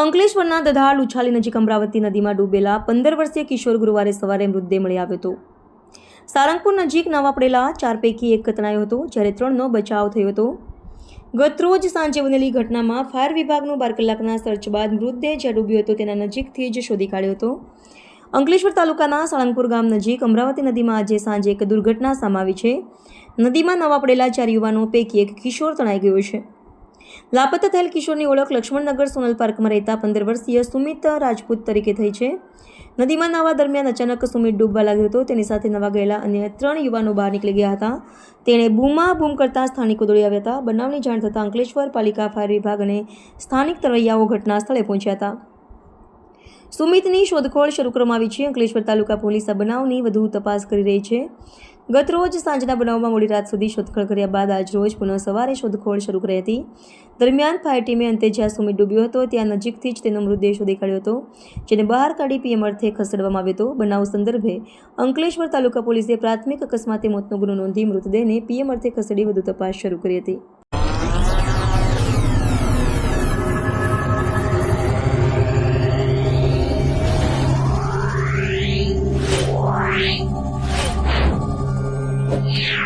અંકલેશ્વરના દધાડ ઉછાલી નજીક અમરાવતી નદીમાં ડૂબેલા પંદર વર્ષીય કિશોર ગુરુવારે સવારે મૃતદેહ મળી આવ્યો હતો. સારંગપુર નજીક નવા પડેલા ચાર પૈકી એક કતણાયો હતો, જ્યારે ત્રણનો બચાવ થયો હતો. ગતરોજ સાંજે બનેલી ઘટનામાં ફાયર વિભાગનું બાર કલાકના સર્ચ બાદ મૃતદેહ જ્યાં ડૂબ્યો હતો તેના નજીકથી જ શોધી કાઢ્યો હતો. અંકલેશ્વર તાલુકાના સાળંગપુર ગામ નજીક અમરાવતી નદીમાં આજે સાંજે એક દુર્ઘટના સમાવી છે. નદીમાં નવા પડેલા ચાર યુવાનો પૈકી એક કિશોર તણાઈ ગયો છે. લાપતા થયેલ કિશોરની ઓળખ લક્ષ્મણનગર સોનલ પાર્કમાં રહેતા પંદર વર્ષીય સુમિત રાજપૂત તરીકે થઈ છે. નદીમાં નાવા દરમિયાન અચાનક સુમિત ડૂબવા લાગ્યો હતો. તેની સાથે નવા ગયેલા અન્ય ત્રણ યુવાનો બહાર નીકળી ગયા હતા. તેણે બૂમા બૂમ કરતા સ્થાનિકો દોડી આવ્યા હતા. બનાવની જાણ થતાં અંકલેશ્વર પાલિકા ફાયર વિભાગ અને સ્થાનિક તરવૈયાઓ ઘટના સ્થળે પહોંચ્યા હતા. સુમિતની શોધખોળ શરૂ કરવામાં આવી છે. અંકલેશ્વર તાલુકા પોલીસ બનાવની વધુ તપાસ કરી રહી છે. ગત રોજ સાંજના બનાવમાં મોડી રાત સુધી શોધખોળ કર્યા બાદ આજ રોજ પુનઃ સવારે શોધખોળ શરૂ કરી હતી. દરમિયાન ફાયર ટીમે અંતે જ્યાં સુમિત ડૂબ્યો હતો. ત્યાં નજીકથી જ તેનો મૃતદેહ કાઢ્યો હતો, જેને બહાર કાઢી પીએમ અર્થે ખસેડવામાં આવ્યો હતો. બનાવ સંદર્ભે અંકલેશ્વર તાલુકા પોલીસે પ્રાથમિક અકસ્માતે મોતનો ગુનો નોંધી મૃતદેહને પીએમ અર્થે ખસેડી વધુ તપાસ શરૂ કરી હતી. Música